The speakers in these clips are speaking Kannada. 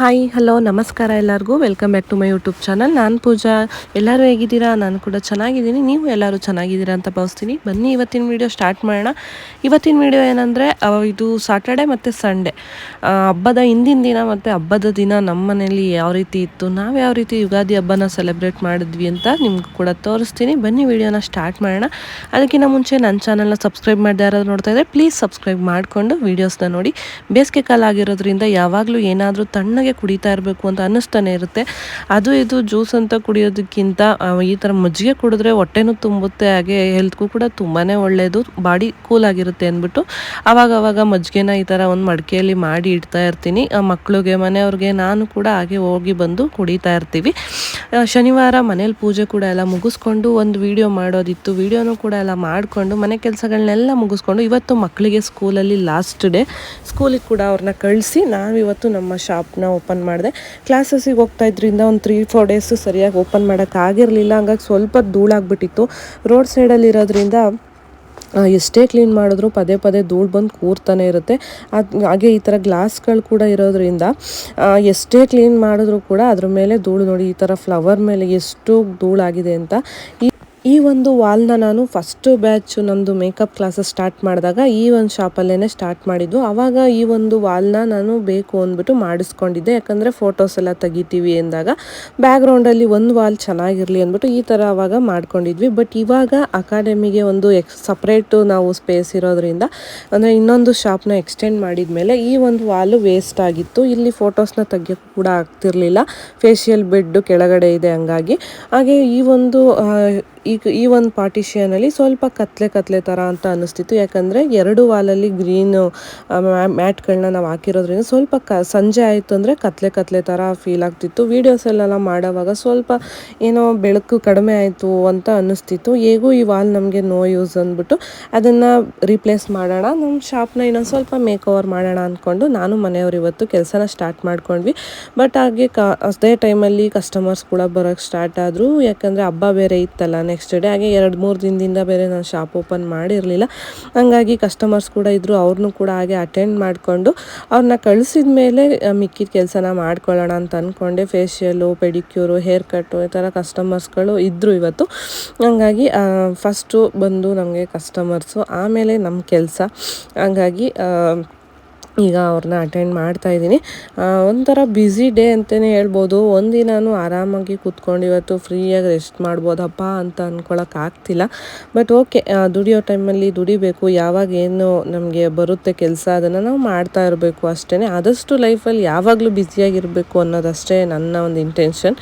ಹಾಯ್ ಹಲೋ ನಮಸ್ಕಾರ ಎಲ್ಲರಿಗೂ. Welcome back to my YouTube channel ನಾನು ಪೂಜಾ. ಎಲ್ಲರೂ ಹೇಗಿದ್ದೀರಾ? ನಾನು ಕೂಡ ಚೆನ್ನಾಗಿದ್ದೀನಿ. ನೀವು ಎಲ್ಲರೂ ಚೆನ್ನಾಗಿದ್ದೀರಾ ಅಂತ ಭಾವಿಸ್ತೀನಿ. ಬನ್ನಿ, ಇವತ್ತಿನ ವಿಡಿಯೋ ಸ್ಟಾರ್ಟ್ ಮಾಡೋಣ. ಇವತ್ತಿನ ವೀಡಿಯೋ ಏನಂದರೆ ಇದು ಸಾಟರ್ಡೆ ಮತ್ತು ಸಂಡೇ ಹಬ್ಬದ ಹಿಂದಿನ ದಿನ ಮತ್ತು ಹಬ್ಬದ ದಿನ ನಮ್ಮ ಮನೇಲಿ ಯಾವ ರೀತಿ ಇತ್ತು, ನಾವು ಯಾವ ರೀತಿ ಯುಗಾದಿ ಹಬ್ಬನ ಸೆಲೆಬ್ರೇಟ್ ಮಾಡಿದ್ವಿ ಅಂತ ನಿಮ್ಗೆ ಕೂಡ ತೋರಿಸ್ತೀನಿ. ಬನ್ನಿ ವಿಡಿಯೋನ ಸ್ಟಾರ್ಟ್ ಮಾಡೋಣ. ಅದಕ್ಕಿಂತ ಮುಂಚೆ ನನ್ನ ಚಾನಲ್ನ ಸಬ್ಸ್ಕ್ರೈಬ್ ಮಾಡದೆ ಯಾರಾದ್ರು ನೋಡ್ತಾ ಇದ್ದರೆ ಪ್ಲೀಸ್ ಸಬ್ಸ್ಕ್ರೈಬ್ ಮಾಡಿಕೊಂಡು ವೀಡಿಯೋಸ್ನ ನೋಡಿ. ಬೇಸಿಗೆ ಕಾಲ ಆಗಿರೋದ್ರಿಂದ ಯಾವಾಗಲೂ ಏನಾದರೂ ತಣ್ಣಗೆ ಕುಡಿತಾ ಇರಬೇಕು ಅಂತ ಅನ್ನಿಸ್ತಾನೆ ಇರುತ್ತೆ. ಅದು ಇದು ಜ್ಯೂಸ್ ಅಂತ ಕುಡಿಯೋದಕ್ಕಿಂತ ಈ ಥರ ಮಜ್ಜಿಗೆ ಕುಡಿದ್ರೆ ಹೊಟ್ಟೆನೂ ತುಂಬುತ್ತೆ ಹಾಗೆ ಹೆಲ್ತ್ಗೂ ಕೂಡ ತುಂಬಾ ಒಳ್ಳೆಯದು ಬಾಡಿ ಕೂಲ್ ಆಗಿರುತ್ತೆ ಅಂದ್ಬಿಟ್ಟು ಆವಾಗ ಮಜ್ಜಿಗೆನ ಈ ಥರ ಒಂದು ಮಡಿಕೆಯಲ್ಲಿ ಮಾಡಿ ಇಡ್ತಾ ಇರ್ತೀನಿ. ಆ, ಮಕ್ಳಿಗೆ ಮನೆಯವ್ರಿಗೆ ನಾನು ಕೂಡ ಹಾಗೆ ಹೋಗಿ ಬಂದು ಕುಡಿತಾ ಇರ್ತೀವಿ. ಶನಿವಾರ ಮನೇಲಿ ಪೂಜೆ ಕೂಡ ಎಲ್ಲ ಮುಗಿಸ್ಕೊಂಡು ಒಂದು ವಿಡಿಯೋ ಮಾಡೋದಿತ್ತು. ವಿಡಿಯೋನು ಕೂಡ ಎಲ್ಲ ಮಾಡಿಕೊಂಡು ಮನೆ ಕೆಲಸಗಳನ್ನೆಲ್ಲ ಮುಗಿಸ್ಕೊಂಡು ಇವತ್ತು ಮಕ್ಕಳಿಗೆ ಸ್ಕೂಲಲ್ಲಿ ಲಾಸ್ಟ್ ಡೇ ಸ್ಕೂಲಿಗೆ ಕೂಡ ಅವ್ರನ್ನ ಕಳಿಸಿ ನಾವಿವತ್ತು ನಮ್ಮ ಶಾಪ್ನ ಓಪನ್ ಮಾಡಿದೆ. ಕ್ಲಾಸಸ್ಸಿಗೆ ಹೋಗ್ತಾ ಇದ್ರಿಂದ ಒಂದು ತ್ರೀ ಫೋರ್ ಡೇಸು ಸರಿಯಾಗಿ ಓಪನ್ ಮಾಡೋಕ್ಕಾಗಿರಲಿಲ್ಲ ಹಂಗಾಗಿ ಸ್ವಲ್ಪ ಧೂಳಾಗ್ಬಿಟ್ಟಿತ್ತು. ರೋಡ್ ಸೈಡಲ್ಲಿ ಇರೋದ್ರಿಂದ ಆ, ಎಷ್ಟೇ ಕ್ಲೀನ್ ಮಾಡಿದ್ರು ಪದೇ ಪದೇ ಧೂಳು ಬಂದು ಕೂರ್ತಾನೆ ಇರುತ್ತೆ. ಹಾಗೆ ಈ ಥರ ಗ್ಲಾಸ್ಗಳು ಕೂಡ ಇರೋದ್ರಿಂದ ಎಷ್ಟೇ ಕ್ಲೀನ್ ಮಾಡಿದ್ರು ಕೂಡ ಅದ್ರ ಮೇಲೆ ಧೂಳು ನೋಡಿ, ಈ ಥರ ಫ್ಲವರ್ ಮೇಲೆ ಎಷ್ಟು ಧೂಳಾಗಿದೆ ಅಂತ ಈ ಈ ಒಂದು ವಾಲ್ನ ನಾನು ಫಸ್ಟ್ ಬ್ಯಾಚ್ ನಮ್ಮದು ಮೇಕಪ್ ಕ್ಲಾಸಸ್ ಸ್ಟಾರ್ಟ್ ಮಾಡಿದಾಗ ಈ ಒಂದು ಶಾಪಲ್ಲೇ ಸ್ಟಾರ್ಟ್ ಮಾಡಿದ್ದು. ಆವಾಗ ಈ ಒಂದು ವಾಲ್ನ ನಾನು ಬೇಕು ಅಂದ್ಬಿಟ್ಟು ಮಾಡಿಸ್ಕೊಂಡಿದ್ದೆ. ಯಾಕಂದರೆ ಫೋಟೋಸ್ ಎಲ್ಲ ತೆಗಿತೀವಿ ಎಂದಾಗ ಬ್ಯಾಕ್ಗ್ರೌಂಡಲ್ಲಿ ಒಂದು ವಾಲ್ ಚೆನ್ನಾಗಿರಲಿ ಅಂದ್ಬಿಟ್ಟು ಈ ಥರ ಆವಾಗ ಮಾಡ್ಕೊಂಡಿದ್ವಿ. ಬಟ್ ಇವಾಗ ಅಕಾಡೆಮಿಗೆ ಒಂದು ಎಕ್ಸ್ ಸಪ್ರೇಟು ನಾವು ಸ್ಪೇಸ್ ಇರೋದ್ರಿಂದ ಅಂದರೆ ಇನ್ನೊಂದು ಶಾಪ್ನ ಎಕ್ಸ್ಟೆಂಡ್ ಮಾಡಿದ ಮೇಲೆ ಈ ಒಂದು ವಾಲು ವೇಸ್ಟ್ ಆಗಿತ್ತು. ಇಲ್ಲಿ ಫೋಟೋಸ್ನ ತೆಗಿಯೋಕ್ಕೆ ಕೂಡ ಆಗ್ತಿರಲಿಲ್ಲ. ಫೇಶಿಯಲ್ ಬೆಡ್ಡು ಕೆಳಗಡೆ ಇದೆ ಹಂಗಾಗಿ. ಹಾಗೆ ಈ ಒಂದು ಈಗ ಈ ಒಂದು ಪಾರ್ಟಿಷಿಯನಲ್ಲಿ ಸ್ವಲ್ಪ ಕತ್ಲೆ ಕತ್ಲೆ ಥರ ಅಂತ ಅನ್ನಿಸ್ತಿತ್ತು. ಯಾಕಂದರೆ ಎರಡು ವಾಲಲ್ಲಿ ಗ್ರೀನ್ ಮ್ಯಾಟ್ಗಳನ್ನ ನಾವು ಹಾಕಿರೋದ್ರಿಂದ ಸ್ವಲ್ಪ ಕ, ಸಂಜೆ ಆಯಿತು ಅಂದರೆ ಕತ್ಲೆ ಕತ್ಲೆ ಥರ ಫೀಲ್ ಆಗ್ತಿತ್ತು. ವೀಡಿಯೋಸಲ್ಲೆಲ್ಲ ಮಾಡೋವಾಗ ಸ್ವಲ್ಪ ಏನೋ ಬೆಳಕು ಕಡಿಮೆ ಆಯಿತು ಅಂತ ಅನ್ನಿಸ್ತಿತ್ತು. ಹೇಗೂ ಈ ವಾಲ್ ನಮಗೆ ನೋ ಯೂಸ್ ಅಂದ್ಬಿಟ್ಟು ಅದನ್ನು ರೀಪ್ಲೇಸ್ ಮಾಡೋಣ. ನಮ್ಮ ಶಾಪ್ನ ಇನ್ನೊಂದು ಸ್ವಲ್ಪ ಮೇಕ್ ಓವರ್ ಮಾಡೋಣ ಅಂದ್ಕೊಂಡು ನಾನು ಮನೆಯವರು ಇವತ್ತು ಕೆಲಸನ ಸ್ಟಾರ್ಟ್ ಮಾಡ್ಕೊಂಡ್ವಿ. ಬಟ್ ಹಾಗೆ ಕ, ಅದೇ ಟೈಮಲ್ಲಿ ಕಸ್ಟಮರ್ಸ್ ಕೂಡ ಬರೋಕ್ಕೆ ಸ್ಟಾರ್ಟ್ ಆದರು. ಯಾಕಂದರೆ ಹಬ್ಬ ಬೇರೆ ಇತ್ತಲ್ಲ ನೆಕ್ಸ್ಟ್ ಡೇ ಹಾಗೆ ಎರಡು ಮೂರು ದಿನದಿಂದ ಬೇರೆ ನಾನು ಶಾಪ್ ಓಪನ್ ಮಾಡಿರಲಿಲ್ಲ. ಹಂಗಾಗಿ ಕಸ್ಟಮರ್ಸ್ ಕೂಡ ಇದ್ದರು ಅವ್ರನ್ನೂ ಕೂಡ ಹಾಗೆ ಅಟೆಂಡ್ ಮಾಡಿಕೊಂಡು ಅವ್ರನ್ನ ಕಳಿಸಿದ ಮೇಲೆ ಮಿಕ್ಕಿದ ಕೆಲಸನ ಮಾಡ್ಕೊಳ್ಳೋಣ ಅಂತ ಅಂದ್ಕೊಂಡೆ ಫೇಶಿಯಲು ಪೆಡಿಕ್ಯೂರು ಹೇರ್ ಕಟ್ಟು ಈ ಥರ ಕಸ್ಟಮರ್ಸ್ಗಳು ಇದ್ದರು ಇವತ್ತು. ಹಂಗಾಗಿ ಫಸ್ಟು ಬಂದು ನಮಗೆ ಕಸ್ಟಮರ್ಸು ಆಮೇಲೆ ನಮ್ಮ ಕೆಲಸ. ಹಂಗಾಗಿ ಈಗ ಅವ್ರನ್ನ ಅಟೆಂಡ್ ಮಾಡ್ತಾ ಇದ್ದೀನಿ. ಒಂಥರ ಬ್ಯುಸಿ ಡೇ ಅಂತಲೇ ಹೇಳ್ಬೋದು. ಒಂದಿನೂ ಆರಾಮಾಗಿ ಕೂತ್ಕೊಂಡು ಇವತ್ತು ಫ್ರೀಯಾಗಿ ರೆಸ್ಟ್ ಮಾಡ್ಬೋದಪ್ಪ ಅಂತ ಅಂದ್ಕೊಳಕ್ಕೆ ಆಗ್ತಿಲ್ಲ. ಬಟ್ ಓಕೆ ದುಡಿಯೋ ಟೈಮಲ್ಲಿ ದುಡಿಬೇಕು. ಯಾವಾಗ ಏನು ನಮಗೆ ಬರುತ್ತೆ ಕೆಲಸ ಅದನ್ನು ನಾವು ಮಾಡ್ತಾ ಇರಬೇಕು ಅಷ್ಟೇ ಆದಷ್ಟು ಲೈಫಲ್ಲಿ ಯಾವಾಗಲೂ ಬ್ಯುಸಿಯಾಗಿರಬೇಕು ಅನ್ನೋದಷ್ಟೇ ನನ್ನ ಒಂದು ಇಂಟೆನ್ಷನ್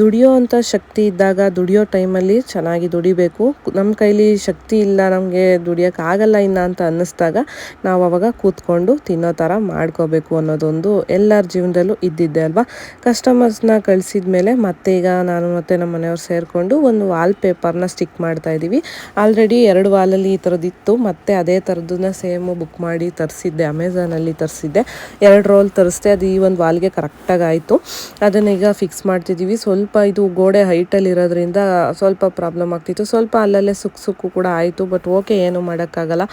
ದುಡಿಯೋ ಅಂಥ ಶಕ್ತಿ ಇದ್ದಾಗ ದುಡಿಯೋ ಟೈಮಲ್ಲಿ ಚೆನ್ನಾಗಿ ದುಡಿಬೇಕು. ನಮ್ಮ ಕೈಲಿ ಶಕ್ತಿ ಇಲ್ಲ, ನಮಗೆ ದುಡಿಯೋಕ್ಕಾಗಲ್ಲ ಇನ್ನು ಅಂತ ಅನ್ನಿಸ್ದಾಗ ನಾವು ಅವಾಗ ಕೂತ್ಕೊಂಡು ತಿನ್ನೋ ಥರ ಮಾಡ್ಕೋಬೇಕು ಅನ್ನೋದೊಂದು ಎಲ್ಲರ ಜೀವನದಲ್ಲೂ ಇದ್ದಿದ್ದೆ ಅಲ್ವಾ? ಕಸ್ಟಮರ್ಸ್ನ ಕಳಿಸಿದ ಮೇಲೆ ಮತ್ತೆ ಈಗ ನಾನು ಮತ್ತು ನಮ್ಮ ಮನೆಯವ್ರು ಸೇರಿಕೊಂಡು ಒಂದು ವಾಲ್ ಪೇಪರ್ನ ಸ್ಟಿಕ್ ಮಾಡ್ತಾ ಇದ್ದೀವಿ. ಆಲ್ರೆಡಿ ಎರಡು ವಾಲಲ್ಲಿ ಈ ಥರದ್ದಿತ್ತು ಮತ್ತೆ ಅದೇ ಥರದನ್ನ ಸೇಮು ಬುಕ್ ಮಾಡಿ ತರಿಸಿದ್ದೆ ಅಮೆಝಾನಲ್ಲಿ ತರಿಸಿದ್ದೆ. ಎರಡು ರೋಲ್ ತರಿಸ್ದೆ, ಅದು ಈ ಒಂದು ವಾಲ್ಗೆ ಕರೆಕ್ಟಾಗಿ ಆಯಿತು. ಅದನ್ನ ಈಗ ಫಿಕ್ಸ್ ಮಾಡ್ತಿದ್ದೀವಿ. ಸ್ವಲ್ಪ ಇದು ಗೋಡೆ ಹೈಟಲ್ಲಿ ಇರೋದ್ರಿಂದ ಸ್ವಲ್ಪ ಪ್ರಾಬ್ಲಮ್ ಆಗ್ತಿತ್ತು. ಸ್ವಲ್ಪ ಅಲ್ಲಲ್ಲೇ ಸುಕ್ಕು ಸುಕ್ಕು ಕೂಡ ಆಯಿತು ಬಟ್ ಓಕೆ ಏನು ಮಾಡೋಕ್ಕಾಗಲ್ಲ.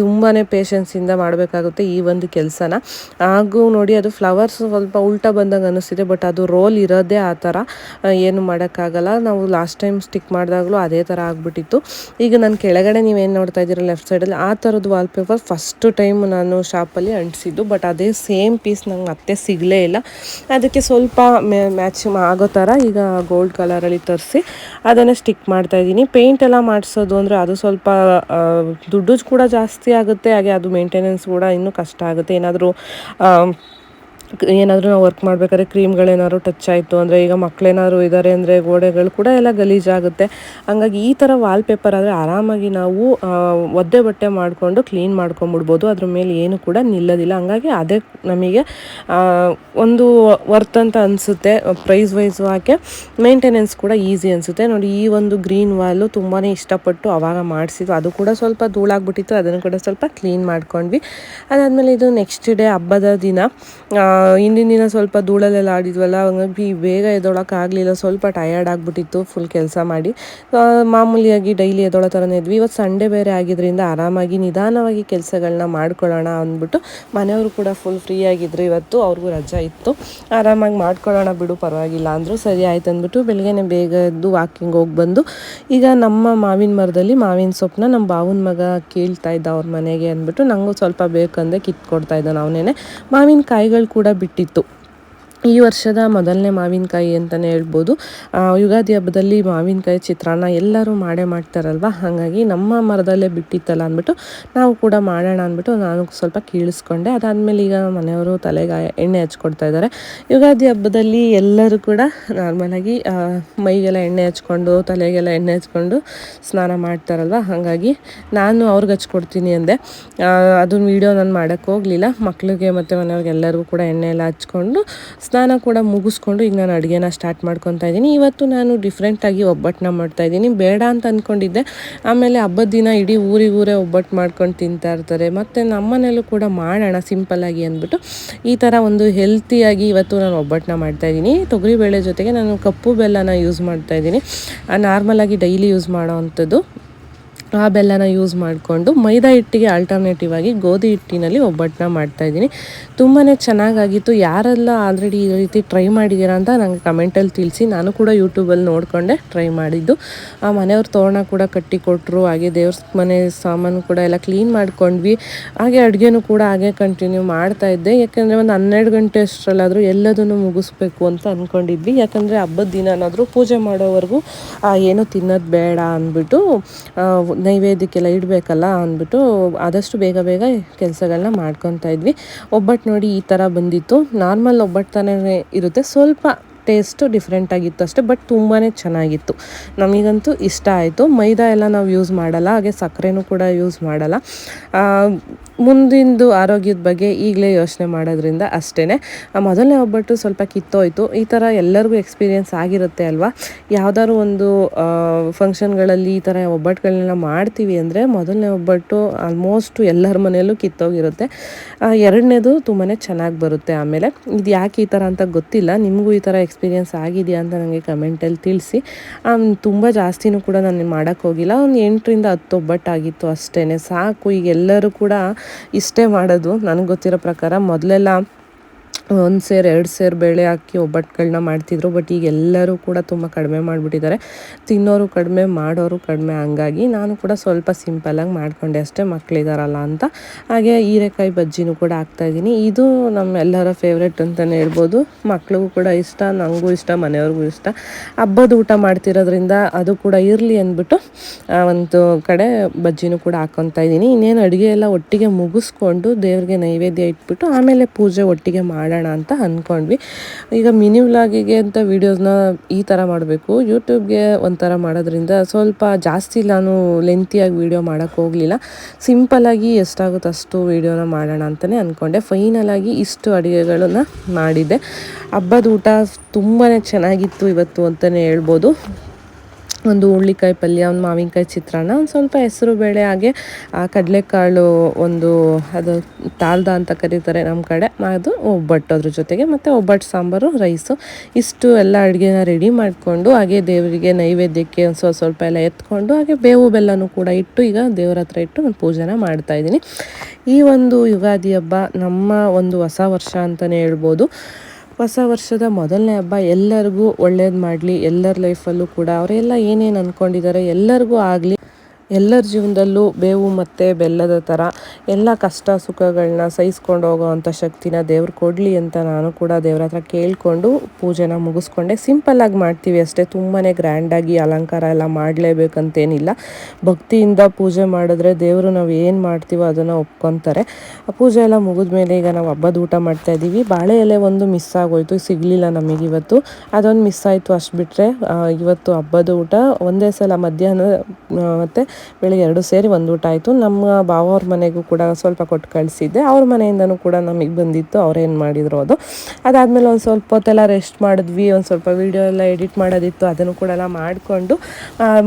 ತುಂಬಾ ಪೇಷನ್ಸಿಂದ ಮಾಡಬೇಕಾಗುತ್ತೆ ಈ ಒಂದು ಕೆಲಸನ. ಹಾಗೂ ನೋಡಿ, ಅದು ಫ್ಲವರ್ಸ್ ಸ್ವಲ್ಪ ಉಲ್ಟಾ ಬಂದಂಗೆ ಅನ್ನಿಸ್ತಿದೆ ಬಟ್ ಅದು ರೋಲ್ ಇರೋದೇ ಆ ಥರ ಏನು ಮಾಡೋಕ್ಕಾಗಲ್ಲ. ನಾವು ಲಾಸ್ಟ್ ಟೈಮ್ ಸ್ಟಿಕ್ ಮಾಡಿದಾಗಲೂ ಅದೇ ಥರ ಆಗಿಬಿಟ್ಟಿತ್ತು. ಈಗ ನಾನು ಕೆಳಗಡೆ ನೀವೇನು ನೋಡ್ತಾ ಇದ್ದೀರ ಲೆಫ್ಟ್ ಸೈಡಲ್ಲಿ ಆ ಥರದ್ದು ವಾಲ್ಪೇಪರ್ ಫಸ್ಟ್ ಟೈಮ್ ನಾನು ಶಾಪಲ್ಲಿ ಅಂಟಿಸಿದ್ದು ಬಟ್ ಅದೇ ಸೇಮ್ ಪೀಸ್ ನಂಗೆ ಮತ್ತೆ ಸಿಗಲೇ ಇಲ್ಲ. ಅದಕ್ಕೆ ಸ್ವಲ್ಪ ಮ್ಯಾಚ್ ಆಗೋ ಥರ ಈಗ ಗೋಲ್ಡ್ ಕಲರಲ್ಲಿ ತರಿಸಿ ಅದನ್ನು ಸ್ಟಿಕ್ ಮಾಡ್ತಾ ಇದ್ದೀನಿ. ಪೇಂಟ್ ಎಲ್ಲ ಮಾಡಿಸೋದು ಅಂದರೆ ಅದು ಸ್ವಲ್ಪ ದುಡ್ಡು ಕೂಡ ಜಾಸ್ತಿ ಆಗುತ್ತೆ, ಹಾಗೆ ಅದು ಮೇಂಟೆನೆನ್ಸ್ ಕೂಡ ಇನ್ನೂ ಕಷ್ಟ ಆಗುತ್ತೆ. ಏನಾದರೂ ಏನಾದರೂ ನಾವು ವರ್ಕ್ ಮಾಡಬೇಕಾದ್ರೆ ಕ್ರೀಮ್ಗಳೇನಾದ್ರು ಟಚ್ ಆಯಿತು ಅಂದರೆ ಈಗ ಮಕ್ಕಳೇನಾದ್ರು ಇದ್ದಾರೆ ಅಂದರೆ ಗೋಡೆಗಳು ಕೂಡ ಎಲ್ಲ ಗಲೀಜಾಗುತ್ತೆ. ಹಂಗಾಗಿ ಈ ಥರ ವಾಲ್ಪೇಪರ್ ಆದರೆ ಆರಾಮಾಗಿ ನಾವು ಒದ್ದೆ ಬಟ್ಟೆ ಮಾಡಿಕೊಂಡು ಕ್ಲೀನ್ ಮಾಡ್ಕೊಂಬಿಡ್ಬೋದು. ಅದ್ರ ಮೇಲೆ ಏನು ಕೂಡ ನಿಲ್ಲೋದಿಲ್ಲ. ಹಂಗಾಗಿ ಅದೇ ನಮಗೆ ಒಂದು ವರ್ತ್ ಅಂತ ಅನಿಸುತ್ತೆ. ಪ್ರೈಸ್ ವೈಸ್ ಹಾಕಿ ಮೇಂಟೆನೆನ್ಸ್ ಕೂಡ ಈಸಿ ಅನಿಸುತ್ತೆ. ನೋಡಿ ಈ ಒಂದು ಗ್ರೀನ್ ವಾಲು ತುಂಬಾ ಇಷ್ಟಪಟ್ಟು ಅವಾಗ ಮಾಡಿಸಿದ್ವು. ಅದು ಕೂಡ ಸ್ವಲ್ಪ ಧೂಳಾಗ್ಬಿಟ್ಟಿತ್ತು. ಅದನ್ನು ಕೂಡ ಸ್ವಲ್ಪ ಕ್ಲೀನ್ ಮಾಡ್ಕೊಂಡ್ವಿ. ಅದಾದಮೇಲೆ ಇದು ನೆಕ್ಸ್ಟ್ ಡೇ ಹಬ್ಬದ ದಿನ ಹಿಂದಿನ ದಿನ ಸ್ವಲ್ಪ ಧೂಳಲ್ಲೆಲ್ಲ ಆಡಿದ್ವಲ್ಲ ಹಂಗಾಗಿ ಬೇಗ ಎದ್ದೊಳಕ್ಕಾಗಲಿಲ್ಲ ಸ್ವಲ್ಪ ಟಯರ್ಡ್ ಆಗಿಬಿಟ್ಟಿತ್ತು ಫುಲ್ ಕೆಲಸ ಮಾಡಿ. ಮಾಮೂಲಿಯಾಗಿ ಡೈಲಿ ಎದ್ದೊಳೋ ಥರನೇ ಇದ್ವಿ. ಇವತ್ತು ಸಂಡೇ ಬೇರೆ ಆಗಿದ್ದರಿಂದ ಆರಾಮಾಗಿ ನಿಧಾನವಾಗಿ ಕೆಲಸಗಳನ್ನ ಮಾಡ್ಕೊಳ್ಳೋಣ ಅಂದ್ಬಿಟ್ಟು ಮನೆಯವರು ಕೂಡ ಫುಲ್ ಫ್ರೀ ಆಗಿದ್ರು ಇವತ್ತು. ಅವ್ರಿಗೂ ರಜಾ ಇತ್ತು. ಆರಾಮಾಗಿ ಮಾಡ್ಕೊಳ್ಳೋಣ ಬಿಡು, ಪರವಾಗಿಲ್ಲ ಅಂದರು. ಸರಿ ಆಯ್ತು ಅಂದ್ಬಿಟ್ಟು ಬೆಳಗ್ಗೆನೆ ಬೇಗ ಎದ್ದು ವಾಕಿಂಗ್ ಹೋಗಿ ಬಂದು, ಈಗ ನಮ್ಮ ಮಾವಿನ ಮರದಲ್ಲಿ ಮಾವಿನ ಸೊಪ್ಪನ್ನ ನಮ್ಮ ಬಾವನ ಮಗ ಕೇಳ್ತಾ ಇದ್ದ ಅವ್ರ ಮನೆಗೆ ಅಂದ್ಬಿಟ್ಟು ನನಗೂ ಸ್ವಲ್ಪ ಬೇಕಂದೆ ಕಿತ್ಕೊಡ್ತಾ ಇದ್ದಾನೆ ಅವನೇನೆ. ಮಾವಿನ ಕಾಯಿಗಳು ಕೂಡ ಬಿಟ್ಟಿತ್ತು. ಈ ವರ್ಷದ ಮೊದಲನೇ ಮಾವಿನಕಾಯಿ ಅಂತಲೇ ಹೇಳ್ಬೋದು. ಯುಗಾದಿ ಹಬ್ಬದಲ್ಲಿ ಮಾವಿನಕಾಯಿ ಚಿತ್ರಾನ್ನ ಎಲ್ಲರೂ ಮಾಡೇ ಮಾಡ್ತಾರಲ್ವ? ಹಾಗಾಗಿ ನಮ್ಮ ಮರದಲ್ಲೇ ಬಿಟ್ಟಿತ್ತಲ್ಲ ಅಂದ್ಬಿಟ್ಟು ನಾವು ಕೂಡ ಮಾಡೋಣ ಅಂದ್ಬಿಟ್ಟು ನಾನು ಸ್ವಲ್ಪ ಕೀಳಿಸ್ಕೊಂಡೆ. ಅದಾದಮೇಲೆ ಈಗ ಮನೆಯವರು ತಲೆಗೆ ಎಣ್ಣೆ ಹಚ್ಕೊಡ್ತಾ ಇದ್ದಾರೆ. ಯುಗಾದಿ ಹಬ್ಬದಲ್ಲಿ ಎಲ್ಲರೂ ಕೂಡ ನಾರ್ಮಲಾಗಿ ಮೈಗೆಲ್ಲ ಎಣ್ಣೆ ಹಚ್ಕೊಂಡು, ತಲೆಗೆಲ್ಲ ಎಣ್ಣೆ ಹಚ್ಕೊಂಡು ಸ್ನಾನ ಮಾಡ್ತಾರಲ್ವ? ಹಾಗಾಗಿ ನಾನು ಅವ್ರಿಗೆ ಹಚ್ಕೊಡ್ತೀನಿ ಅಂದೆ. ಅದನ್ನ ವೀಡಿಯೋ ನಾನು ಮಾಡೋಕ್ಕೆ ಹೋಗಲಿಲ್ಲ. ಮಕ್ಕಳಿಗೆ ಮತ್ತು ಮನೆಯವ್ರಿಗೆ ಎಲ್ಲರಿಗೂ ಕೂಡ ಎಣ್ಣೆ ಎಲ್ಲ ಹಚ್ಕೊಂಡು ಸ್ನಾನ ಕೂಡ ಮುಗಿಸ್ಕೊಂಡು ಈಗ ನಾನು ಅಡುಗೆನ ಸ್ಟಾರ್ಟ್ ಮಾಡ್ಕೊತಾ ಇದ್ದೀನಿ. ಇವತ್ತು ನಾನು ಡಿಫ್ರೆಂಟಾಗಿ ಒಬ್ಬಟ್ಟನ್ನ ಮಾಡ್ತಾ ಇದ್ದೀನಿ. ಬೇಡ ಅಂತ ಅಂದ್ಕೊಂಡಿದ್ದೆ ಆಮೇಲೆ ಹಬ್ಬದ ದಿನ ಇಡೀ ಊರಿಗೂರೇ ಊರೇ ಒಬ್ಬಟ್ಟು ಮಾಡ್ಕೊಂಡು ತಿಂತಾ ಇರ್ತಾರೆ. ಮತ್ತು ನಮ್ಮನೇಲೂ ಕೂಡ ಮಾಡೋಣ ಸಿಂಪಲ್ಲಾಗಿ ಅಂದ್ಬಿಟ್ಟು ಈ ಥರ ಒಂದು ಹೆಲ್ತಿಯಾಗಿ ಇವತ್ತು ನಾನು ಒಬ್ಬಟ್ಟನ್ನ ಮಾಡ್ತಾ ಇದ್ದೀನಿ. ತೊಗರಿಬೇಳೆ ಜೊತೆಗೆ ನಾನು ಕಪ್ಪು ಬೆಲ್ಲನ ಯೂಸ್ ಮಾಡ್ತಾ ಇದ್ದೀನಿ. ನಾರ್ಮಲಾಗಿ ಡೈಲಿ ಯೂಸ್ ಮಾಡೋ ಅಂಥದ್ದು. ಆ ಬೆಲ್ಲನ ಯೂಸ್ ಮಾಡಿಕೊಂಡು ಮೈದಾ ಹಿಟ್ಟಿಗೆ ಆಲ್ಟರ್ನೇಟಿವ್ ಆಗಿ ಗೋಧಿ ಹಿಟ್ಟಿನಲ್ಲಿ ಒಬ್ಬಟ್ಟನ್ನ ಮಾಡ್ತಾ ಇದ್ದೀನಿ. ತುಂಬಾ ಚೆನ್ನಾಗಾಗಿತ್ತು. ಯಾರೆಲ್ಲ ಆಲ್ರೆಡಿ ಈ ರೀತಿ ಟ್ರೈ ಮಾಡಿದ್ದೀರಾ ಅಂತ ನನಗೆ ಕಮೆಂಟಲ್ಲಿ ತಿಳಿಸಿ. ನಾನು ಕೂಡ ಯೂಟ್ಯೂಬಲ್ಲಿ ನೋಡಿಕೊಂಡೆ ಟ್ರೈ ಮಾಡಿದ್ದು. ಆ ಮನೆಯವ್ರ ತೋರಣ ಕೂಡ ಕಟ್ಟಿಕೊಟ್ರು. ಹಾಗೆ ದೇವ್ರ ಮನೆ ಸಾಮಾನು ಕೂಡ ಎಲ್ಲ ಕ್ಲೀನ್ ಮಾಡ್ಕೊಂಡ್ವಿ. ಹಾಗೆ ಅಡುಗೆನೂ ಕೂಡ ಹಾಗೆ ಕಂಟಿನ್ಯೂ ಮಾಡ್ತಾ ಇದ್ದೆ. ಯಾಕೆಂದರೆ ಒಂದು ಹನ್ನೆರಡು ಗಂಟೆ ಅಷ್ಟರಲ್ಲಾದರೂ ಎಲ್ಲದನ್ನು ಮುಗಿಸ್ಬೇಕು ಅಂತ ಅಂದ್ಕೊಂಡಿದ್ವಿ ಯಾಕಂದರೆ ಹಬ್ಬದ ದಿನನಾದರೂ ಪೂಜೆ ಮಾಡೋವರೆಗೂ ಏನು ತಿನ್ನೋದು ಬೇಡ ಅಂದ್ಬಿಟ್ಟು ನೈವೇದ್ಯಕ್ಕೆಲ್ಲ ಇಡಬೇಕಲ್ಲ ಅಂದ್ಬಿಟ್ಟು ಆದಷ್ಟು ಬೇಗ ಬೇಗ ಕೆಲಸಗಳನ್ನ ಮಾಡ್ಕೊತಾ ಇದ್ವಿ. ಒಬ್ಬಟ್ಟು ನೋಡಿ ಈ ಥರ ಬಂದಿತ್ತು. ನಾರ್ಮಲ್ ಒಬ್ಬಟ್ಟು ತಾನೇ ಇರುತ್ತೆ. ಸ್ವಲ್ಪ ಟೇಸ್ಟು ಡಿಫ್ರೆಂಟ್ ಆಗಿತ್ತು ಅಷ್ಟೇ, ಬಟ್ ತುಂಬಾ ಚೆನ್ನಾಗಿತ್ತು. ನಮಗಂತೂ ಇಷ್ಟ ಆಯಿತು. ಮೈದಾ ಎಲ್ಲ ನಾವು ಯೂಸ್ ಮಾಡಲ್ಲ, ಹಾಗೆ ಸಕ್ಕರೆನೂ ಕೂಡ ಯೂಸ್ ಮಾಡಲ್ಲ. ಮುಂದಿಂದು ಆರೋಗ್ಯದ ಬಗ್ಗೆ ಈಗಲೇ ಯೋಚನೆ ಮಾಡೋದ್ರಿಂದ ಅಷ್ಟೇ ಮೊದಲನೇ ಒಬ್ಬಟ್ಟು ಸ್ವಲ್ಪ ಕಿತ್ತೋಯ್ತು. ಈ ಥರ ಎಲ್ಲರಿಗೂ ಎಕ್ಸ್ಪೀರಿಯೆನ್ಸ್ ಆಗಿರುತ್ತೆ ಅಲ್ವಾ? ಯಾವ್ದಾದ್ರು ಒಂದು ಫಂಕ್ಷನ್ಗಳಲ್ಲಿ ಈ ಥರ ಒಬ್ಬಟ್ಟುಗಳನ್ನೆಲ್ಲ ಮಾಡ್ತೀವಿ ಅಂದರೆ ಮೊದಲನೇ ಒಬ್ಬಟ್ಟು ಆಲ್ಮೋಸ್ಟ್ ಎಲ್ಲರ ಮನೆಯಲ್ಲೂ ಕಿತ್ತೋಗಿರುತ್ತೆ. ಎರಡನೇದು ತುಂಬಾ ಚೆನ್ನಾಗಿ ಬರುತ್ತೆ ಆಮೇಲೆ. ಇದು ಯಾಕೆ ಈ ಥರ ಅಂತ ಗೊತ್ತಿಲ್ಲ. ನಿಮಗೂ ಈ ಥರ ಎಕ್ಸ್ಪೀರಿಯೆನ್ಸ್ ಆಗಿದೆಯಾ ಅಂತ ನನಗೆ ಕಮೆಂಟಲ್ಲಿ ತಿಳಿಸಿ. ತುಂಬ ಜಾಸ್ತಿನೂ ಕೂಡ ನಾನು ಮಾಡೋಕ್ಕೋಗಿಲ್ಲ ಒಂದು ಎಂಟರಿಂದ ಹತ್ತು ಒಬ್ಬಟ್ಟಾಗಿತ್ತು ಅಷ್ಟೇ ಸಾಕು. ಈಗ ಎಲ್ಲರೂ ಕೂಡ ಇಷ್ಟೇ ಮಾಡೋದು. ನನಗೆ ಗೊತ್ತಿರೋ ಪ್ರಕಾರ ಮೊದಲೆಲ್ಲ ಒಂದು ಸೇರು, ಎರಡು ಸೇರು ಬೇಳೆ ಹಾಕಿ ಒಬ್ಬಟ್ಟುಗಳನ್ನ ಮಾಡ್ತಿದ್ರು. ಬಟ್ ಈಗ ಎಲ್ಲರೂ ಕೂಡ ತುಂಬ ಕಡಿಮೆ ಮಾಡಿಬಿಟ್ಟಿದ್ದಾರೆ. ತಿನ್ನೋರು ಕಡಿಮೆ, ಮಾಡೋರು ಕಡಿಮೆ. ಹಂಗಾಗಿ ನಾನು ಕೂಡ ಸ್ವಲ್ಪ ಸಿಂಪಲಾಗಿ ಮಾಡ್ಕೊಂಡೆ ಅಷ್ಟೇ. ಮಕ್ಕಳಿದಾರಲ್ಲ ಅಂತ. ಹಾಗೆ ಹೀರೆಕಾಯಿ ಬಜ್ಜಿನೂ ಕೂಡ ಹಾಕ್ತಾಯಿದ್ದೀನಿ ಇದು ನಮ್ಮೆಲ್ಲರ ಫೇವ್ರೆಟ್ ಅಂತಲೇ ಹೇಳ್ಬೋದು. ಮಕ್ಳಿಗೂ ಕೂಡ ಇಷ್ಟ ನನಗೂ ಇಷ್ಟ, ಮನೆಯವ್ರಿಗೂ ಇಷ್ಟ. ಹಬ್ಬದ ಊಟ ಮಾಡ್ತಿರೋದ್ರಿಂದ ಅದು ಕೂಡ ಇರಲಿ ಅಂದ್ಬಿಟ್ಟು ಒಂದು ಕಡೆ ಬಜ್ಜಿನೂ ಕೂಡ ಹಾಕ್ಕೊತಾ ಇದ್ದೀನಿ. ಇನ್ನೇನು ಅಡುಗೆ ಎಲ್ಲ ಒಟ್ಟಿಗೆ ಮುಗಿಸ್ಕೊಂಡು ದೇವ್ರಿಗೆ ನೈವೇದ್ಯ ಇಟ್ಬಿಟ್ಟು ಆಮೇಲೆ ಪೂಜೆ ಒಟ್ಟಿಗೆ ಮಾಡೋಣ ಅಂತ ಅಂದ್ಕೊಂಡ್ವಿ. ಈಗ ಮಿನಿ ವ್ಲಾಗಿಗೆ ಅಂತ ವೀಡಿಯೋಸ್ನ ಈ ಥರ ಮಾಡಬೇಕು. ಯೂಟ್ಯೂಬ್ಗೆ ಒಂಥರ ಮಾಡೋದ್ರಿಂದ ಸ್ವಲ್ಪ ಜಾಸ್ತಿ ನಾನು ಲೆಂತಿಯಾಗಿ ವೀಡಿಯೋ ಮಾಡೋಕ್ಕೆ ಹೋಗಲಿಲ್ಲ. ಸಿಂಪಲಾಗಿ ಎಷ್ಟಾಗುತ್ತೆ ಅಷ್ಟು ವೀಡಿಯೋನ ಮಾಡೋಣ ಅಂತಲೇ ಅಂದ್ಕೊಂಡೆ ಫೈನಲಾಗಿ ಇಷ್ಟು ಅಡುಗೆಗಳನ್ನ ಮಾಡಿದ್ದೆ. ಹಬ್ಬದ ಊಟ ತುಂಬಾ ಚೆನ್ನಾಗಿತ್ತು ಇವತ್ತು ಅಂತಲೇ ಹೇಳ್ಬೋದು. ಒಂದು ಹುಳ್ಳಿಕಾಯಿ ಪಲ್ಯ, ಒಂದು ಮಾವಿನಕಾಯಿ ಚಿತ್ರಾನ್ನ, ಒಂದು ಸ್ವಲ್ಪ ಹೆಸರು ಬೇಳೆ ಹಾಗೆ, ಆ ಕಡಲೆಕಾಳು ಒಂದು ಅದು ತಾಲ್ದ ಅಂತ ಕರೀತಾರೆ ನಮ್ಮ ಕಡೆ. ಅದು ಒಬ್ಬಟ್ಟು ಅದ್ರ ಜೊತೆಗೆ, ಮತ್ತು ಒಬ್ಬಟ್ಟು ಸಾಂಬಾರು, ರೈಸು, ಇಷ್ಟು ಎಲ್ಲ ಅಡುಗೆನ ರೆಡಿ ಮಾಡಿಕೊಂಡು, ಹಾಗೆ ದೇವರಿಗೆ ನೈವೇದ್ಯಕ್ಕೆ ಒಂದು ಸ್ವಲ್ಪ ಸ್ವಲ್ಪ ಎಲ್ಲ ಎತ್ಕೊಂಡು, ಹಾಗೆ ಬೇವು ಬೆಲ್ಲನೂ ಕೂಡ ಇಟ್ಟು ಈಗ ದೇವ್ರ ಹತ್ರ ಇಟ್ಟು ನಾನು ಪೂಜೆನ ಮಾಡ್ತಾ ಇದ್ದೀನಿ. ಈ ಒಂದು ಯುಗಾದಿ ಹಬ್ಬ ನಮ್ಮ ಒಂದು ಹೊಸ ವರ್ಷ ಅಂತಲೇ ಹೇಳ್ಬೋದು. ಹೊಸ ವರ್ಷದ ಮೊದಲನೇ ಹಬ್ಬ ಎಲ್ಲರಿಗೂ ಒಳ್ಳೇದು ಮಾಡಲಿ, ಎಲ್ಲರ ಲೈಫಲ್ಲೂ ಕೂಡ. ಅವರೆಲ್ಲ ಏನೇನು ಅಂದ್ಕೊಂಡಿದ್ದಾರೆ ಎಲ್ಲರಿಗೂ ಆಗಲಿ. ಎಲ್ಲರ ಜೀವನದಲ್ಲೂ ಬೇವು ಮತ್ತು ಬೆಲ್ಲದ ಥರ ಎಲ್ಲ ಕಷ್ಟ ಸುಖಗಳನ್ನ ಸಹಿಸ್ಕೊಂಡು ಹೋಗೋವಂಥ ಶಕ್ತಿನ ದೇವ್ರು ಕೊಡಲಿ ಅಂತ ನಾನು ಕೂಡ ದೇವ್ರ ಹತ್ರ ಕೇಳಿಕೊಂಡು ಪೂಜೆನ ಮುಗಿಸ್ಕೊಂಡೆ. ಸಿಂಪಲ್ಲಾಗಿ ಮಾಡ್ತೀವಿ ಅಷ್ಟೇ. ತುಂಬಾ ಗ್ರ್ಯಾಂಡಾಗಿ ಅಲಂಕಾರ ಎಲ್ಲ ಮಾಡಲೇಬೇಕಂತೇನಿಲ್ಲ. ಭಕ್ತಿಯಿಂದ ಪೂಜೆ ಮಾಡಿದ್ರೆ ದೇವರು ನಾವು ಏನು ಮಾಡ್ತೀವೋ ಅದನ್ನು ಒಪ್ಕೊತಾರೆ. ಆ ಪೂಜೆ ಎಲ್ಲ ಮುಗಿದ್ಮೇಲೆ ಈಗ ನಾವು ಹಬ್ಬದ ಊಟ ಮಾಡ್ತಾ ಇದ್ದೀವಿ. ಬಾಳೆ ಎಲೆ ಒಂದು ಮಿಸ್ ಆಗೋಯ್ತು. ಸಿಗಲಿಲ್ಲ ನಮಗೆ ಇವತ್ತು. ಅದೊಂದು ಮಿಸ್ ಆಯಿತು ಅಷ್ಟು ಬಿಟ್ಟರೆ ಇವತ್ತು ಹಬ್ಬದ ಊಟ ಒಂದೇ ಸಲ ಮಧ್ಯಾಹ್ನ ಮತ್ತು ಬೆಳಿಗ್ಗೆ ಎರಡು ಸೇರಿ ಒಂದು ಊಟ ಆಯಿತು. ನಮ್ಮ ಬಾವವ್ರ ಮನೆಗೂ ಕೂಡ ಸ್ವಲ್ಪ ಕೊಟ್ಟು ಕಳಿಸಿದ್ದೆ. ಅವ್ರ ಮನೆಯಿಂದನೂ ಕೂಡ ನಮಗೆ ಬಂದಿತ್ತು. ಅವ್ರೇನು ಮಾಡಿದ್ರು ಅದು. ಅದಾದಮೇಲೆ ಒಂದು ಸ್ವಲ್ಪ ಹೊತ್ತೆಲ್ಲ ರೆಸ್ಟ್ ಮಾಡಿದ್ವಿ. ಒಂದು ಸ್ವಲ್ಪ ವೀಡಿಯೋ ಎಲ್ಲ ಎಡಿಟ್ ಮಾಡೋದಿತ್ತು. ಅದನ್ನು ಕೂಡ ಎಲ್ಲ ಮಾಡಿಕೊಂಡು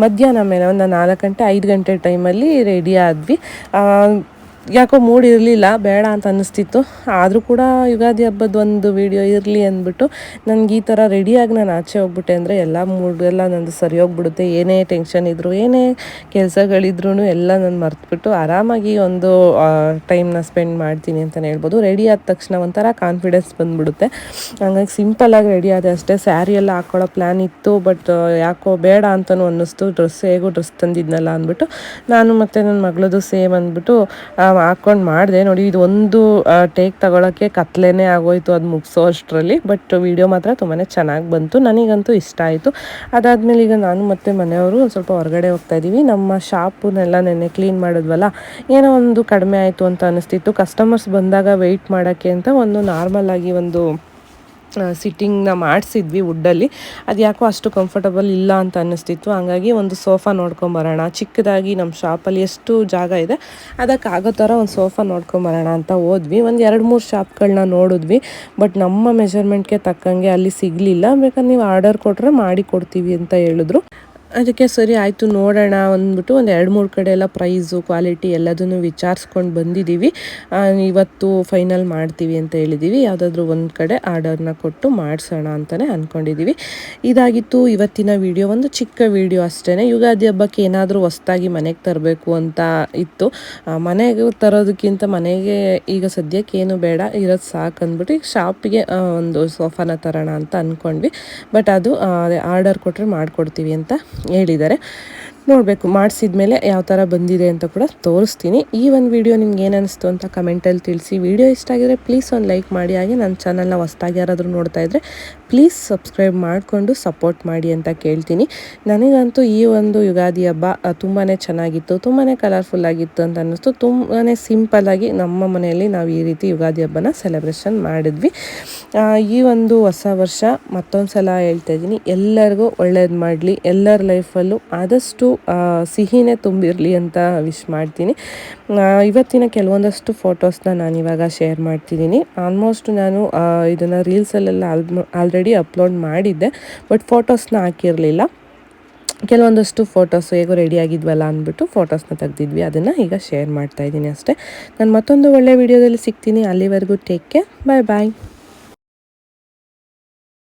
ಮಧ್ಯಾಹ್ನ ಮೇಲೆ ಒಂದು ನಾಲ್ಕು ಗಂಟೆ, ಐದು ಗಂಟೆ ಟೈಮಲ್ಲಿ ರೆಡಿ ಆದ್ವಿ. ಯಾಕೋ ಮೂಡ್ ಇರಲಿಲ್ಲ ಬೇಡ ಅಂತ ಅನ್ನಿಸ್ತಿತ್ತು. ಆದರೂ ಕೂಡ ಯುಗಾದಿ ಹಬ್ಬದ ಒಂದು ವಿಡಿಯೋ ಇರಲಿ ಅಂದ್ಬಿಟ್ಟು ನನಗೆ ಈ ಥರ ರೆಡಿಯಾಗಿ ನಾನು ಆಚೆ ಹೋಗ್ಬಿಟ್ಟೆ ಅಂದರೆ ಎಲ್ಲ ಮೂಡ್, ಎಲ್ಲ ನಂದು ಸರಿ ಹೋಗ್ಬಿಡುತ್ತೆ. ಏನೇ ಟೆನ್ಷನ್ ಇದ್ದರೂ ಏನೇ ಕೆಲಸಗಳಿದ್ರೂ ಎಲ್ಲ ನಾನು ಮರೆತುಬಿಟ್ಟು ಆರಾಮಾಗಿ ಒಂದು ಟೈಮ್ನ ಸ್ಪೆಂಡ್ ಮಾಡ್ತೀನಿ ಅಂತಲೇ ಹೇಳ್ಬೋದು. ರೆಡಿ ಆದ ತಕ್ಷಣ ಒಂಥರ ಕಾನ್ಫಿಡೆನ್ಸ್ ಬಂದ್ಬಿಡುತ್ತೆ. ಹಂಗಾಗಿ ಸಿಂಪಲಾಗಿ ರೆಡಿ ಆದೆ ಅಷ್ಟೇ. ಸ್ಯಾರಿ ಎಲ್ಲ ಹಾಕ್ಕೊಳ್ಳೋ ಪ್ಲ್ಯಾನ್ ಇತ್ತು ಬಟ್ ಯಾಕೋ ಬೇಡ ಅಂತಲೂ ಅನ್ನಿಸ್ತು. ಡ್ರೆಸ್ ಹೇಗೋ ಡ್ರೆಸ್ ತಂದಿದ್ನಲ್ಲ ಅಂದ್ಬಿಟ್ಟು ನಾನು ಮತ್ತು ನನ್ನ ಮಗಳದು ಸೇಮ್ ಅಂದ್ಬಿಟ್ಟು ಹಾಕ್ಕೊಂಡು ಮಾಡಿದೆ ನೋಡಿ, ಇದು ಒಂದು ಟೇಕ್ ತಗೊಳ್ಳೋಕ್ಕೆ ಕತ್ಲೇನೆ ಆಗೋಯ್ತು ಅದು ಮುಗಿಸೋ ಅಷ್ಟರಲ್ಲಿ. ಬಟ್ ವಿಡಿಯೋ ಮಾತ್ರ ತುಂಬಾ ಚೆನ್ನಾಗಿ ಬಂತು. ನನಗಂತೂ ಇಷ್ಟ ಆಯಿತು. ಅದಾದಮೇಲೆ ಈಗ ನಾನು ಮತ್ತು ಮನೆಯವರು ಸ್ವಲ್ಪ ಹೊರಗಡೆ ಹೋಗ್ತಾ ಇದ್ದೀವಿ ನಮ್ಮ ಶಾಪನ್ನೆಲ್ಲ ನೆನ್ನೆ ಕ್ಲೀನ್ ಮಾಡಿದ್ವಲ್ಲ, ಏನೋ ಒಂದು ಕಡಿಮೆ ಆಯಿತು ಅಂತ ಅನಿಸ್ತಿತ್ತು. ಕಸ್ಟಮರ್ಸ್ ಬಂದಾಗ ವೆಯ್ಟ್ ಮಾಡೋಕ್ಕೆ ಅಂತ ಒಂದು ನಾರ್ಮಲ್ ಆಗಿ ಒಂದು ಸಿಟ್ಟಿಂಗ್ನ ಮಾಡಿಸಿದ್ವಿ ವುಡ್ಡಲ್ಲಿ ಅದು ಯಾಕೋ ಅಷ್ಟು ಕಂಫರ್ಟಬಲ್ ಇಲ್ಲ ಅಂತ ಅನ್ನಿಸ್ತಿತ್ತು. ಹಾಗಾಗಿ ಒಂದು ಸೋಫಾ ನೋಡ್ಕೊಂಬರೋಣ. ಚಿಕ್ಕದಾಗಿ ನಮ್ಮ ಶಾಪಲ್ಲಿ ಎಷ್ಟು ಜಾಗ ಇದೆ ಅದಕ್ಕೆ ಆಗೋ ಥರ ಒಂದು ಸೋಫಾ ನೋಡ್ಕೊಂಬರೋಣ ಅಂತ ಹೋದ್ವಿ. ಒಂದು ಎರಡು ಮೂರು ಶಾಪ್ಗಳನ್ನ ನೋಡಿದ್ವಿ. ಬಟ್ ನಮ್ಮ ಮೆಜರ್ಮೆಂಟ್ಗೆ ತಕ್ಕಂಗೆ ಅಲ್ಲಿ ಸಿಗಲಿಲ್ಲ. ಬೇಕಾದ್ರೆ ನೀವು ಆರ್ಡರ್ ಕೊಟ್ಟರೆ ಮಾಡಿ ಕೊಡ್ತೀವಿ ಅಂತ ಹೇಳಿದ್ರು. ಅದಕ್ಕೆ ಸರಿ ಆಯಿತು ನೋಡೋಣ ಅಂದ್ಬಿಟ್ಟು ಒಂದು ಎರಡು ಮೂರು ಕಡೆ ಎಲ್ಲ ಪ್ರೈಸು, ಕ್ವಾಲಿಟಿ ಎಲ್ಲದನ್ನು ವಿಚಾರಿಸ್ಕೊಂಡು ಬಂದಿದ್ದೀವಿ. ಇವತ್ತು ಫೈನಲ್ ಮಾಡ್ತೀವಿ ಅಂತ ಹೇಳಿದ್ದೀವಿ. ಯಾವುದಾದ್ರೂ ಒಂದು ಕಡೆ ಆರ್ಡರ್ನ ಕೊಟ್ಟು ಮಾಡಿಸೋಣ ಅಂತಲೇ ಅಂದ್ಕೊಂಡಿದ್ದೀವಿ ಇದಾಗಿತ್ತು ಇವತ್ತಿನ ವಿಡಿಯೋ. ಒಂದು ಚಿಕ್ಕ ವಿಡಿಯೋ ಅಷ್ಟೇ ಯುಗಾದಿ ಹಬ್ಬಕ್ಕೆ ಏನಾದರೂ ಹೊಸ್ದಾಗಿ ಮನೆಗೆ ತರಬೇಕು ಅಂತ ಇತ್ತು. ಮನೆಗೆ ತರೋದಕ್ಕಿಂತ ಮನೆಗೆ ಈಗ ಸದ್ಯಕ್ಕೆ ಏನು ಬೇಡ, ಇರೋದು ಸಾಕು ಅಂದ್ಬಿಟ್ಟು ಈಗ ಶಾಪಿಗೆ ಒಂದು ಸೋಫಾನ ತರೋಣ ಅಂತ ಅಂದ್ಕೊಂಡ್ವಿ ಬಟ್ ಅದು ಆರ್ಡರ್ ಕೊಟ್ಟರೆ ಮಾಡಿಕೊಡ್ತೀವಿ ಅಂತ ಹೇಳಿದ್ದಾರೆ. ನೋಡಬೇಕು ಮಾಡಿಸಿದ ಮೇಲೆ ಯಾವ ಥರ ಬಂದಿದೆ ಅಂತ ಕೂಡ ತೋರಿಸ್ತೀನಿ. ಈ ಒಂದು ವಿಡಿಯೋ ನಿಮ್ಗೆ ಏನು ಅಂತ ಕಮೆಂಟಲ್ಲಿ ತಿಳಿಸಿ. ವಿಡಿಯೋ ಇಷ್ಟ ಆಗಿದ್ರೆ ಪ್ಲೀಸ್ ಒಂದು ಲೈಕ್ ಮಾಡಿ. ಹಾಗೆ ನನ್ನ ಚಾನಲ್ನ ಹೊಸ್ದಾಗಿ ಯಾರಾದರೂ ನೋಡ್ತಾ ಇದ್ದರೆ ಪ್ಲೀಸ್ ಸಬ್ಸ್ಕ್ರೈಬ್ ಮಾಡಿಕೊಂಡು ಸಪೋರ್ಟ್ ಮಾಡಿ ಅಂತ ಕೇಳ್ತೀನಿ. ನನಗಂತೂ ಈ ಒಂದು ಯುಗಾದಿ ಹಬ್ಬ ತುಂಬಾ ಚೆನ್ನಾಗಿತ್ತು. ತುಂಬಾ ಕಲರ್ಫುಲ್ ಆಗಿತ್ತು ಅಂತ ಅನ್ನಿಸ್ತು. ತುಂಬಾ ಸಿಂಪಲ್ಲಾಗಿ ನಮ್ಮ ಮನೆಯಲ್ಲಿ ನಾವು ಈ ರೀತಿ ಯುಗಾದಿ ಹಬ್ಬನ ಸೆಲೆಬ್ರೇಷನ್ ಮಾಡಿದ್ವಿ. ಈ ಒಂದು ಹೊಸ ವರ್ಷ ಮತ್ತೊಂದು ಸಲ ಹೇಳ್ತಾ ಇದ್ದೀನಿ. ಎಲ್ಲರಿಗೂ ಒಳ್ಳೇದು ಮಾಡಲಿ. ಎಲ್ಲರ ಲೈಫಲ್ಲೂ ಆದಷ್ಟು ಸಿಹಿನೇ ತುಂಬಿರಲಿ ಅಂತ ವಿಶ್ ಮಾಡ್ತೀನಿ. ಇವತ್ತಿನ ಕೆಲವೊಂದಷ್ಟು ಫೋಟೋಸ್ನ ನಾನು ಇವಾಗ ಶೇರ್ ಮಾಡ್ತಿದ್ದೀನಿ. ಆಲ್ಮೋಸ್ಟ್ ನಾನು ಇದನ್ನು ರೀಲ್ಸಲ್ಲೆಲ್ಲ ಆಲ್ರೆಡಿ ಅಪ್ಲೋಡ್ ಮಾಡಿದ್ದೆ ಬಟ್ ಫೋಟೋಸ್ನ ಹಾಕಿರಲಿಲ್ಲ. ಕೆಲವೊಂದಷ್ಟು ಫೋಟೋಸ್ ಹೇಗೋ ರೆಡಿ ಆಗಿದ್ವಲ್ಲ ಅಂದ್ಬಿಟ್ಟು ಫೋಟೋಸ್ನ ತೆಗ್ದಿದ್ವಿ. ಅದನ್ನು ಈಗ ಶೇರ್ ಮಾಡ್ತಾ ಇದ್ದೀನಿ ಅಷ್ಟೇ. ನಾನು ಮತ್ತೊಂದು ಒಳ್ಳೆ ವಿಡಿಯೋದಲ್ಲಿ ಸಿಗ್ತೀನಿ. ಅಲ್ಲಿವರೆಗೂ ಟೇಕ್ ಕೇರ್ ಬಾಯ್ ಬಾಯ್